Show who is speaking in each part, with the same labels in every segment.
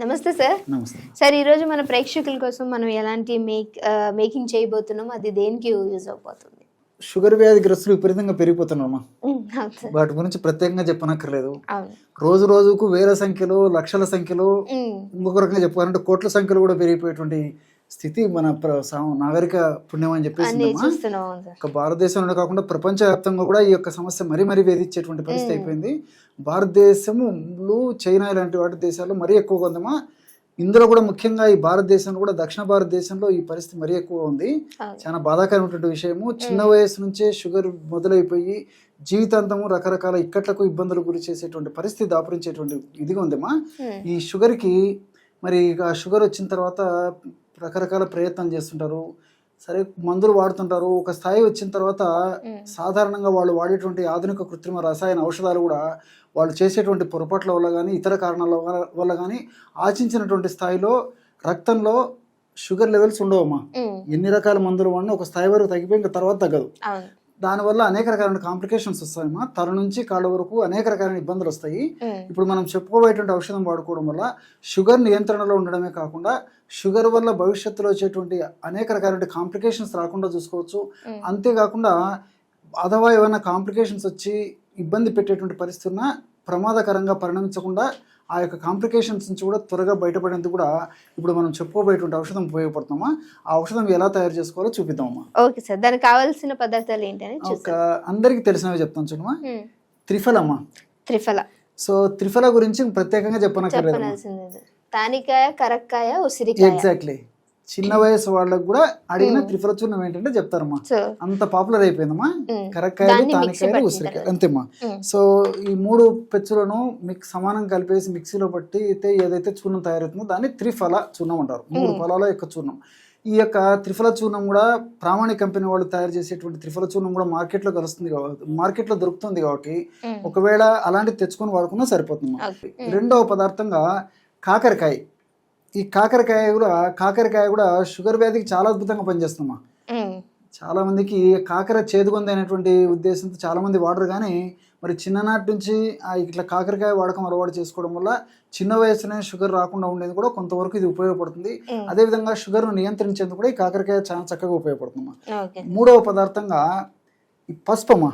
Speaker 1: నమస్తే సార్.
Speaker 2: నమస్తే.
Speaker 1: సార్ ఈరోజు మన ప్రేక్షకుల కోసం మనం ఎలాంటి మేక్ మేకింగ్ చేయబోతున్నాం అది దేనికి యూజ్ అవబోతుంది?
Speaker 2: షుగర్ వ్యాధిగ్రస్తులు విపరీతంగా పెరిగిపోతున్నారమ్మా
Speaker 1: ఉమ్, అవును సార్.
Speaker 2: వాటి గురించి ప్రత్యేకంగా చెప్పనక్కర్లేదు. రోజు రోజుకు వేల సంఖ్యలో లక్షల సంఖ్యలో ఇంకొక రకంగా చెప్పాలంటే కోట్ల సంఖ్యలో కూడా పెరిగిపోయేటువంటి స్థితి మన నాగరిక పుణ్యం అని చెప్పేసి ఒక భారతదేశంలో కాకుండా ప్రపంచవ్యాప్తంగా కూడా ఈ యొక్క సమస్య మరీ మరీ వేధించేటువంటి పరిస్థితి అయిపోయింది. భారతదేశములు చైనా ఇలాంటి వాటి దేశాల్లో మరీ ఎక్కువగా ఉందమ్మా. ఇందులో కూడా ముఖ్యంగా ఈ భారతదేశంలో కూడా దక్షిణ భారతదేశంలో ఈ పరిస్థితి మరీ ఎక్కువ ఉంది. చాలా బాధాకరమైనటువంటి విషయము. చిన్న వయసు నుంచే షుగర్ మొదలైపోయి జీవితాంతము రకరకాల ఇక్కట్లకు ఇబ్బందులు గురి చేసేటువంటి పరిస్థితి దాపురించేటువంటి ఇదిగా ఉందమ్మా. ఈ షుగర్కి మరి ఇక షుగర్ వచ్చిన తర్వాత రకరకాల ప్రయత్నాలు చేస్తుంటారు. సరే మందులు వాడుతుంటారు. ఒక స్థాయి వచ్చిన తర్వాత సాధారణంగా వాళ్ళు వాడేటువంటి ఆధునిక కృత్రిమ రసాయన ఔషధాలు కూడా వాళ్ళు చేసేటువంటి పొరపాట్ల వల్ల కానీ ఇతర కారణాల వల్ల- కానీ ఆశించినటువంటి స్థాయిలో రక్తంలో షుగర్ లెవెల్స్ ఉండవమ్మా. ఎన్ని రకాల మందులు వాడినా ఒక స్థాయి వరకు తగ్గిపోయి ఇంకా తర్వాత తగ్గదు. దానివల్ల అనేక రకాలైన కాంప్లికేషన్స్ వస్తాయమ్మా. తల నుంచి కాళ్ళ వరకు అనేక రకాలైన ఇబ్బందులు వస్తాయి. ఇప్పుడు మనం చెప్పుకోబోయేటువంటి ఔషధం వాడుకోవడం వల్ల షుగర్ నియంత్రణలో ఉండడమే కాకుండా షుగర్ వల్ల భవిష్యత్తులో వచ్చేటువంటి అనేక రకాలైన కాంప్లికేషన్స్ రాకుండా చూసుకోవచ్చు. అంతేకాకుండా అథవా ఏమైనా కాంప్లికేషన్స్ వచ్చి ఇబ్బంది పెట్టేటువంటి పరిస్థితి ఉన్నా ప్రమాదకరంగా పరిణమించకుండా ఆ యొక్క కాంప్లికేషన్స్ నుంచి కూడా త్వరగా బయటపడేందుకు కూడా ఇప్పుడు మనం చెప్పుకోబోయేటువంటి ఔషధం ఉపయోగపడుతున్నామా ఆ ఔషధం ఎలా తయారు చేసుకోవాలో చూపిద్దామా
Speaker 1: ఓకే సార్. దానికి కావాల్సిన పదార్థాలు ఏంటని
Speaker 2: ఒక అందరికీ తెలిసినవి చెప్తాను చూడమా త్రిఫలమ్మా.
Speaker 1: త్రిఫల.
Speaker 2: సో త్రిఫల గురించి ప్రత్యేకంగా చెప్పనక్కర్లేదు
Speaker 1: తానికాయ కరక్కాయ ఉసిరికాయ.
Speaker 2: ఎగ్జాక్ట్లీ చిన్న వయసు వాళ్ళకు కూడా అడిగిన త్రిఫల చూర్ణం ఏంటంటే చెప్తారమ్మా. అంత పాపులర్ అయిపోయిందమ్మా. కరక్కాయలు తానికాయలు ఉసిరికాయలు. అంతేమ్మా. సో ఈ మూడు పెచ్చులను మిక్స్ సమానం కలిపేసి మిక్సీలో పట్టి అయితే ఏదైతే చూర్ణం తయారవుతుందో దాన్ని త్రిఫల చూర్ణం అంటారు. మూడు ఫలాల యొక్క చూర్ణం. ఈ యొక్క త్రిఫల చూర్ణం కూడా ప్రామాణిక కంపెనీ వాళ్ళు తయారు చేసేటువంటి త్రిఫల చూర్ణం కూడా మార్కెట్లో కలుస్తుంది కాబట్టి మార్కెట్లో దొరుకుతుంది కాబట్టి ఒకవేళ అలాంటివి తెచ్చుకొని వాడుకున్నా సరిపోతుంది. రెండవ పదార్థంగా కాకరకాయ. ఈ కాకరకాయ కూడా కాకరకాయ కూడా షుగర్ వ్యాధికి చాలా అద్భుతంగా పనిచేస్తుందమ్మా. చాలా మందికి కాకర చేదుకుంది అనేటువంటి ఉద్దేశంతో చాలా మంది వాడరు కానీ మరి చిన్ననాటి నుంచి ఇట్లా కాకరకాయ వాడకం అలవాటు చేసుకోవడం వల్ల చిన్న వయసులోనే షుగర్ రాకుండా ఉండేది కూడా కొంతవరకు ఇది ఉపయోగపడుతుంది. అదేవిధంగా షుగర్ను నియంత్రించేందుకు కూడా ఈ కాకరకాయ చాలా చక్కగా ఉపయోగపడుతుందమ్మా.
Speaker 1: ఓకే.
Speaker 2: మూడవ పదార్థంగా ఈ పసుపమ్మా.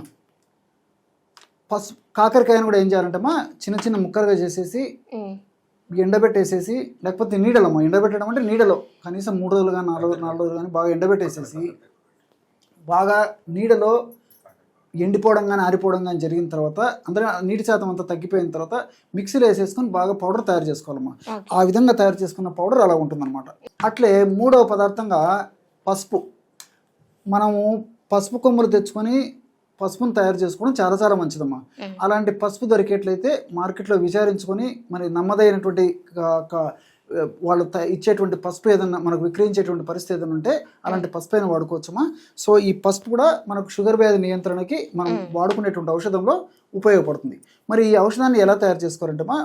Speaker 2: పసుపు కాకరకాయను కూడా ఏం చేయాలంటమ్మా చిన్న చిన్న ముక్కలుగా చేసేసి ఎండబెట్టేసేసి లేకపోతే నీడలమ్మా ఎండబెట్టడం అంటే నీడలో కనీసం మూడు రోజులు కానీ నాలుగు నాలుగు రోజులు కానీ బాగా ఎండబెట్టేసేసి బాగా నీడలో ఎండిపోవడం కానీ ఆరిపోవడం కానీ జరిగిన తర్వాత అందరూ నీటి శాతం అంతా తగ్గిపోయిన తర్వాత మిక్సీలో వేసేసుకొని బాగా పౌడర్ తయారు చేసుకోవాలమ్మా. ఆ విధంగా తయారు చేసుకున్న పౌడర్ అలా ఉంటుందన్నమాట. అట్లే మూడవ పదార్థంగా పసుపు. మనము పసుపు కొమ్ములు తెచ్చుకొని పసుపును తయారు చేసుకోవడం చాలా చాలా మంచిదమ్మా. అలాంటి పసుపు దొరికేట్లయితే మార్కెట్లో విచారించుకొని మరి నమ్మదైనటువంటి వాళ్ళు ఇచ్చేటువంటి పసుపు ఏదన్నా మనకు విక్రయించేటువంటి పరిస్థితి ఏదైనా ఉంటే అలాంటి పసుపు అయినా వాడుకోవచ్చమ్మా. సో ఈ పసుపు కూడా మనకు షుగర్ వ్యాధి నియంత్రణకి మనం వాడుకునేటువంటి ఔషధంలో ఉపయోగపడుతుంది. మరి ఈ ఔషధాన్ని ఎలా తయారు చేసుకోవాలంటే మా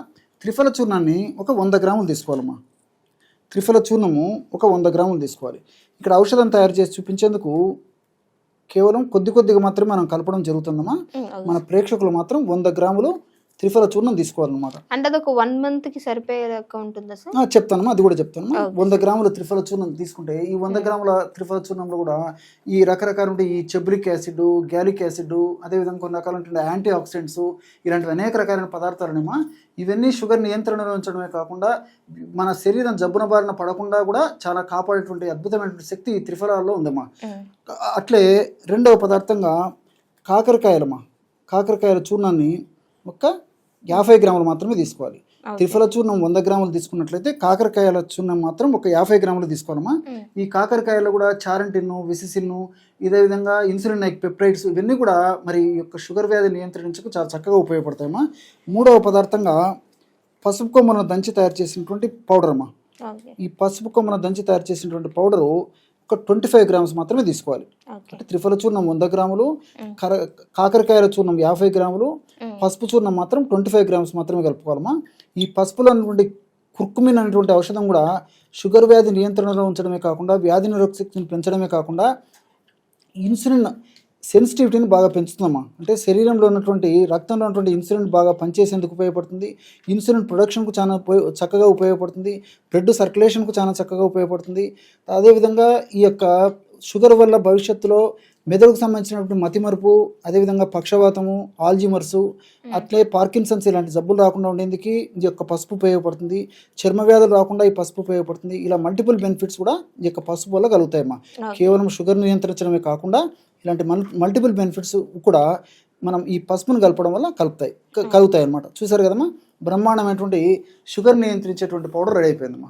Speaker 2: త్రిఫల చూర్ణాన్ని ఒక వంద గ్రాములు తీసుకోవాలమ్మా. త్రిఫల చూర్ణము ఒక వంద గ్రాములు తీసుకోవాలి. ఇక్కడ ఔషధం తయారు చేసి చూపించేందుకు కేవలం కొద్ది కొద్దిగా మాత్రమే మనం కలపడం జరుగుతుందమ్మా. మన ప్రేక్షకులు మాత్రం వంద గ్రాములు త్రిఫల చూర్ణం తీసుకోవాలన్నమాట.
Speaker 1: అంటే అది ఒక వన్ మంత్కి సరిపోయేదాకా ఉంటుందా సార్?
Speaker 2: ఆ, చెప్తానమ్మా అది కూడా చెప్తానమ్మా వంద గ్రాముల త్రిఫల చూర్ణం తీసుకుంటే ఈ వంద గ్రాముల త్రిఫల చూర్ణంలో కూడా ఈ రకరకాల ఈ చెబ్రిక్ యాసిడ్ గ్యాలిక్ యాసిడ్ అదేవిధంగా కొన్ని రకాలైన యాంటీ ఆక్సిడెంట్స్ ఇలాంటి అనేక రకాలైన పదార్థాలనేమా ఇవన్నీ షుగర్ నియంత్రణలో ఉంచడమే కాకుండా మన శరీరం జబ్బున బారిన పడకుండా కూడా చాలా కాపాడేటువంటి అద్భుతమైనటువంటి శక్తి ఈ త్రిఫలాల్లో ఉందమ్మా. అట్లే రెండవ పదార్థంగా కాకరకాయలమ్మా. కాకరకాయల చూర్ణాన్ని ఒక యాభై గ్రాములు మాత్రమే తీసుకోవాలి. త్రిఫల చూర్ణం వంద గ్రాములు తీసుకున్నట్లయితే కాకరకాయల చూర్ణం మాత్రం ఒక యాభై గ్రాములు తీసుకోవాలమ్మా. ఈ కాకరకాయలో కూడా చారంటిన్ విసిసిన్ ఇదే విధంగా ఇన్సులిన్ లైక్ పెప్టైడ్స్ ఇవన్నీ కూడా మరి ఈ యొక్క షుగర్ వ్యాధి నియంత్రించకు చాలా చక్కగా ఉపయోగపడతాయమ్మా. మూడవ పదార్థంగా పసుపు కొమ్మను దంచి తయారు చేసినటువంటి పౌడర్ అమ్మా ఈ పసుపు కొమ్మను దంచి తయారు చేసినటువంటి పౌడరు ఒక ట్వంటీ ఫైవ్ గ్రామ్స్ మాత్రమే తీసుకోవాలి. అంటే త్రిఫల చూర్ణం వంద గ్రాములు కాకరకాయల చూర్ణం యాభై గ్రాములు. పసుపు చూర్ణం మాత్రం ట్వంటీ ఫైవ్ గ్రామ్స్ మాత్రమే కలుపుకోవాలమ్మా. ఈ పసుపులో ఉన్నటువంటి కుర్కుమిన్ అనేటువంటి ఔషధం కూడా షుగర్ వ్యాధి నియంత్రణలో ఉంచడమే కాకుండా వ్యాధి నిరోధక శక్తిని పెంచడమే కాకుండా ఇన్సులిన్ సెన్సిటివిటీని బాగా పెంచుతుందమ్మా అంటే శరీరంలో ఉన్నటువంటి రక్తంలో ఉన్నటువంటి ఇన్సులిన్ బాగా పనిచేసేందుకు ఉపయోగపడుతుంది. ఇన్సులిన్ ప్రొడక్షన్కు చాలా ఉపయోగ చక్కగా ఉపయోగపడుతుంది. బ్లడ్ సర్క్యులేషన్కు చాలా చక్కగా ఉపయోగపడుతుంది. అదేవిధంగా ఈ యొక్క షుగర్ వల్ల భవిష్యత్తులో మెదడుకు సంబంధించినటువంటి మతిమరుపు అదేవిధంగా పక్షవాతము ఆల్జిమర్సు అట్లే పార్కిన్సన్స్ ఇలాంటి జబ్బులు రాకుండా ఉండేందుకు ఈ యొక్క పసుపు ఉపయోగపడుతుంది. చర్మ వ్యాధులు రాకుండా ఈ పసుపు ఉపయోగపడుతుంది. ఇలా మల్టిపుల్ బెనిఫిట్స్ కూడా ఈ యొక్క పసుపు వల్ల కలుగుతాయమ్మా. కేవలం షుగర్ నియంత్రించడమే కాకుండా ఇలాంటి మల్ మల్టిపుల్ బెనిఫిట్స్ కూడా మనం ఈ పసుపును కలపడం వల్ల కలుపుతాయి. కలుగుతాయి అనమాట చూసారు కదమ్మా? బ్రహ్మాండమైనటువంటి షుగర్ నియంత్రించేటువంటి పౌడర్ రెడీ అయిపోయిందమ్మా.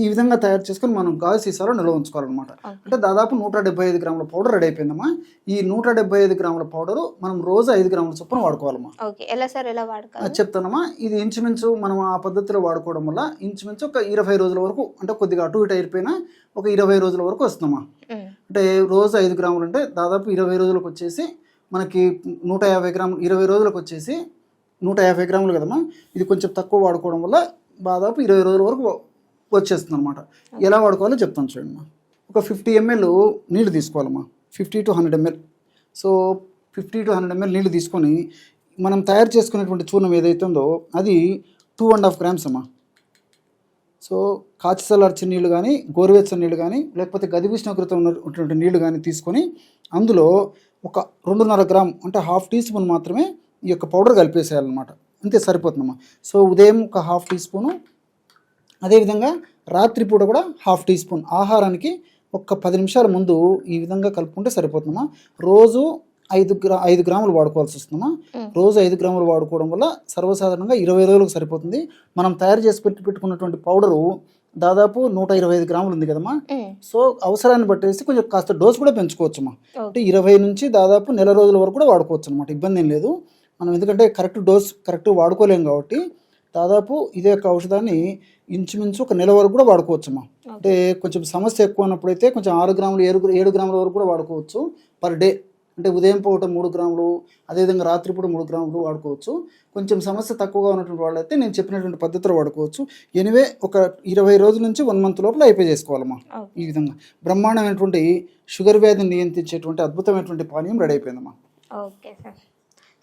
Speaker 2: ఈ విధంగా తయారు చేసుకొని మనం గాజు సీసాలో నిల్వ ఉంచుకోవాలన్నమాట. అంటే దాదాపు నూట డెబ్బై ఐదు గ్రాముల పౌడర్ రెడీ అయిపోయిందమ్మా. ఈ నూట డెబ్బై ఐదు గ్రాముల పౌడర్ మనం రోజు ఐదు గ్రాముల చొప్పున వాడుకోవాలమ్మా.
Speaker 1: ఎలా సార్ ఎలా వాడకాలి
Speaker 2: అది చెప్తానమ్మా. ఇది ఇంచుమించు మనం ఆ పద్ధతిలో వాడుకోవడం వల్ల ఇంచుమించు ఒక ఇరవై రోజుల వరకు అంటే కొద్దిగా అటు ఇటు అయిపోయినా ఒక ఇరవై రోజుల వరకు వస్తుందమ్మా. అంటే రోజు ఐదు గ్రాములు అంటే దాదాపు ఇరవై రోజులకు వచ్చేసి మనకి నూట యాభై గ్రాములు ఇరవై రోజులకు వచ్చేసి నూట యాభై గ్రాములు కదమ్మా. ఇది కొంచెం తక్కువ వాడుకోవడం వల్ల దాదాపు ఇరవై రోజుల వరకు వచ్చేస్తుంది అనమాట ఎలా వాడుకోవాలో చెప్తాను చూడండి ఒక ఫిఫ్టీ ఎంఎల్ నీళ్ళు తీసుకోవాలమ్మా. Fifty to hundred ML. So fifty to hundred ML నీళ్ళు తీసుకొని మనం తయారు చేసుకునేటువంటి చూర్ణం ఏదైతే ఉందో అది టూ అండ్ హాఫ్ గ్రామ్స్ అమ్మా. సో కాచి చల్లార్చిన నీళ్ళు కానీ గోరువెచ్చని నీళ్ళు కానీ లేకపోతే గది ఉష్ణోగ్రత ఉన్నటువంటి నీళ్ళు కానీ తీసుకొని అందులో ఒక రెండున్నర గ్రామ్ అంటే హాఫ్ టీ స్పూన్ మాత్రమే ఈ యొక్క పౌడర్ కలిపేసేయాలన్నమాట. అంతే సరిపోతుందమ్మా. సో ఉదయం ఒక హాఫ్ టీ స్పూను అదేవిధంగా రాత్రిపూట కూడా హాఫ్ టీ స్పూన్. ఆహారానికి ఒక్క పది నిమిషాల ముందు ఈ విధంగా కలుపుకుంటే సరిపోతుందమ్మా. రోజు ఐదు గ్రా ఐదు గ్రాములు వాడుకోవాల్సి వస్తుందమ్మా. రోజు ఐదు గ్రాములు వాడుకోవడం వల్ల సర్వసాధారణంగా ఇరవై రోజులకు సరిపోతుంది. మనం తయారు చేసి పెట్టి పెట్టుకున్నటువంటి పౌడరు దాదాపు నూట ఇరవై ఐదు గ్రాములు ఉంది కదమ్మా. సో అవసరాన్ని బట్టేసి కొంచెం కాస్త డోస్ కూడా పెంచుకోవచ్చమ్మా. అంటే ఇరవై నుంచి దాదాపు నెల రోజుల వరకు కూడా వాడుకోవచ్చు అనమాట ఇబ్బంది ఏం లేదు. మనం ఎందుకంటే కరెక్ట్ డోస్ కరెక్ట్ వాడుకోలేం కాబట్టి దాదాపు ఇదే యొక్క ఔషధాన్ని ఇంచుమించు ఒక నెల వరకు కూడా వాడుకోవచ్చమ్మా. అంటే కొంచెం సమస్య ఎక్కువ ఉన్నప్పుడైతే కొంచెం ఆరు గ్రాములు ఏడు ఏడు గ్రాముల వరకు కూడా వాడుకోవచ్చు. Per day. అంటే ఉదయం పూట మూడు గ్రాములు అదేవిధంగా రాత్రిపూట మూడు గ్రాములు వాడుకోవచ్చు. కొంచెం సమస్య తక్కువగా ఉన్నటువంటి వాళ్ళైతే నేను చెప్పినటువంటి పద్ధతిలో వాడుకోవచ్చు. ఎనివే ఒక ఇరవై రోజుల నుంచి వన్ మంత్ లోపల అయిపోయి చేసుకోవాలమ్మా. ఈ విధంగా బ్రహ్మాండమైనటువంటి షుగర్ వ్యాధిని నియంత్రించేటువంటి అద్భుతమైనటువంటి పానీయం రెడీ అయిపోయిందమ్మా.
Speaker 1: Okay sir.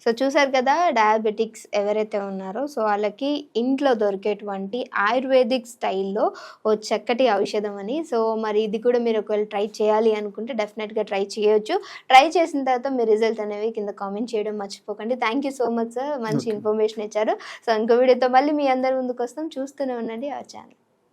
Speaker 1: సో చూసారు కదా డయాబెటిక్స్ ఎవరైతే ఉన్నారో సో వాళ్ళకి ఇంట్లో దొరికేటువంటి ఆయుర్వేదిక్ స్టైల్లో ఓ చక్కటి ఔషధం అని. సో మరి ఇది కూడా మీరు ఒకవేళ ట్రై చేయాలి అనుకుంటే డెఫినెట్గా ట్రై చేయొచ్చు. ట్రై చేసిన తర్వాత మీ రిజల్ట్ అనేవి కింద కామెంట్ చేయడం మర్చిపోకండి. Thank you so much sir మంచి ఇన్ఫర్మేషన్ ఇచ్చారు. సో ఇంకో వీడియోతో మళ్ళీ మీ అందరి ముందుకు వస్తాం. చూస్తూనే ఉండండి ఆ ఛానల్.